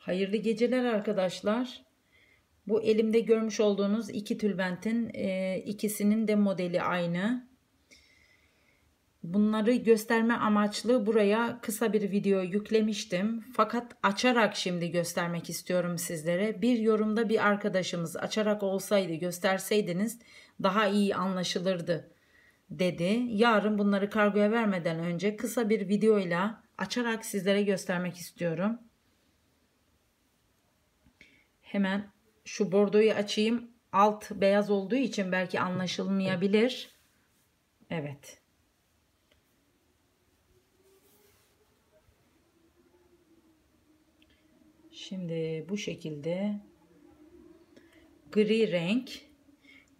Hayırlı geceler arkadaşlar. Bu elimde görmüş olduğunuz iki tülbentin e, ikisinin de modeli aynı. Bunları gösterme amaçlı buraya kısa bir video yüklemiştim. Fakat açarak şimdi göstermek istiyorum sizlere. Bir yorumda bir arkadaşımız açarak olsaydı gösterseydiniz daha iyi anlaşılırdı dedi. Yarın bunları kargoya vermeden önce kısa bir videoyla açarak sizlere göstermek istiyorum. Hemen şu bordoyu açayım. Alt beyaz olduğu için belki anlaşılmayabilir. Evet. Şimdi bu şekilde gri renk.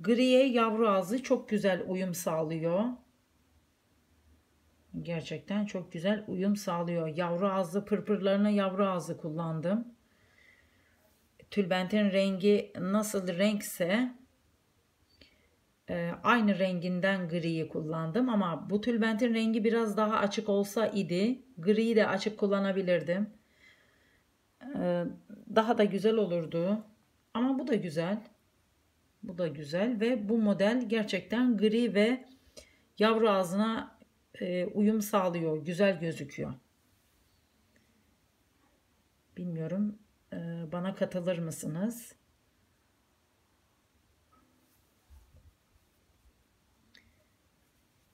Griye yavru ağzı çok güzel uyum sağlıyor. Gerçekten çok güzel uyum sağlıyor. Yavru ağzı pırpırlarına yavru ağzı kullandım. Tülbentin rengi nasıl renkse e, aynı renginden griyi kullandım ama bu tülbentin rengi biraz daha açık olsa idi griyi de açık kullanabilirdim. E, daha da güzel olurdu. Ama bu da güzel. Bu da güzel ve bu model gerçekten gri ve yavru ağzına e, uyum sağlıyor. Güzel gözüküyor. Bilmiyorum bana katılır mısınız?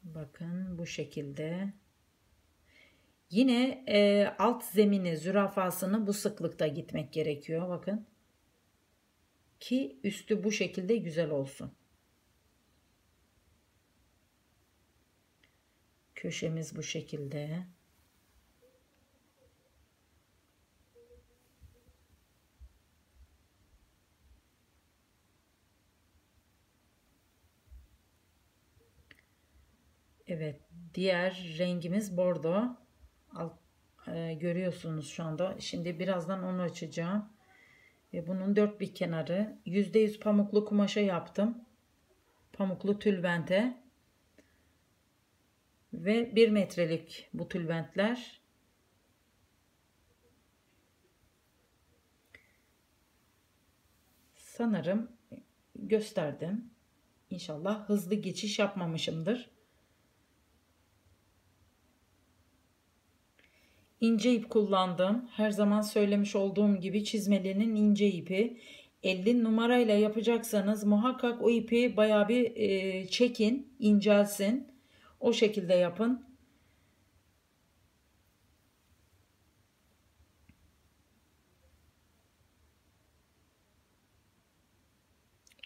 Bakın bu şekilde. Yine e, alt zemini zürafasını bu sıklıkta gitmek gerekiyor. Bakın. Ki üstü bu şekilde güzel olsun. Köşemiz bu şekilde. Evet, diğer rengimiz bordo. Alt, e, görüyorsunuz şu anda. Şimdi birazdan onu açacağım. Ve bunun dört bir kenarı %100 pamuklu kumaşa yaptım. Pamuklu tülbente. Ve bir metrelik bu tülbentler. Sanırım gösterdim. İnşallah hızlı geçiş yapmamışımdır. İnce ip kullandım. Her zaman söylemiş olduğum gibi çizmelinin ince ipi. 50 numarayla yapacaksanız muhakkak o ipi baya bir e, çekin, incelsin. O şekilde yapın.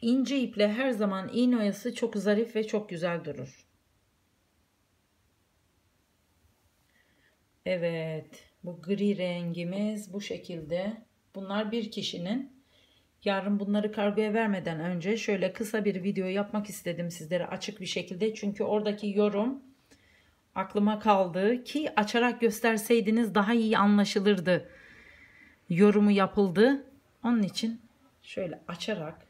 İnce iple her zaman iğne oyası çok zarif ve çok güzel durur. Evet. Bu gri rengimiz bu şekilde. Bunlar bir kişinin. Yarın bunları kargoya vermeden önce şöyle kısa bir video yapmak istedim sizlere açık bir şekilde. Çünkü oradaki yorum aklıma kaldı ki açarak gösterseydiniz daha iyi anlaşılırdı. Yorumu yapıldı. Onun için şöyle açarak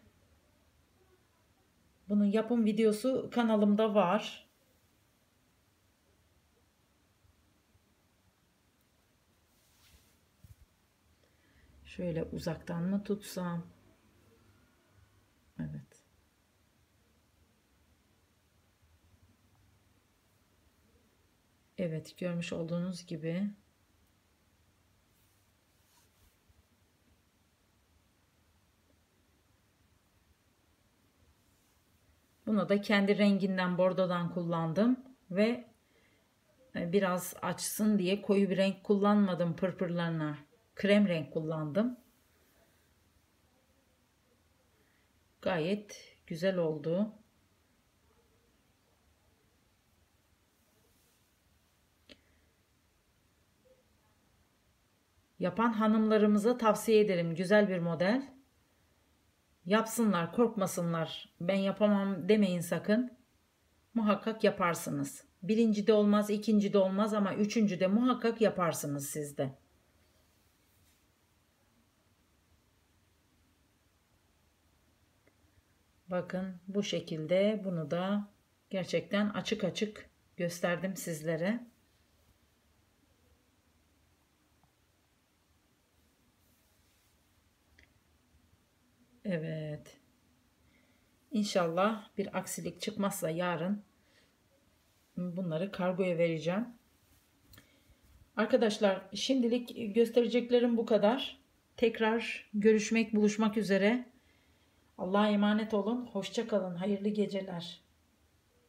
bunun yapım videosu kanalımda var. Şöyle uzaktan mı tutsam? Evet. Evet görmüş olduğunuz gibi Bunu da kendi renginden bordodan kullandım ve e, biraz açsın diye koyu bir renk kullanmadım pırpırlarına krem renk kullandım. Gayet güzel oldu. Yapan hanımlarımıza tavsiye ederim. Güzel bir model. Yapsınlar, korkmasınlar. Ben yapamam demeyin sakın. Muhakkak yaparsınız. Birinci de olmaz, ikinci de olmaz ama üçüncü de muhakkak yaparsınız sizde. Bakın bu şekilde bunu da gerçekten açık açık gösterdim sizlere. Evet. İnşallah bir aksilik çıkmazsa yarın bunları kargoya vereceğim. Arkadaşlar şimdilik göstereceklerim bu kadar. Tekrar görüşmek, buluşmak üzere. Allah'a emanet olun. Hoşça kalın. Hayırlı geceler.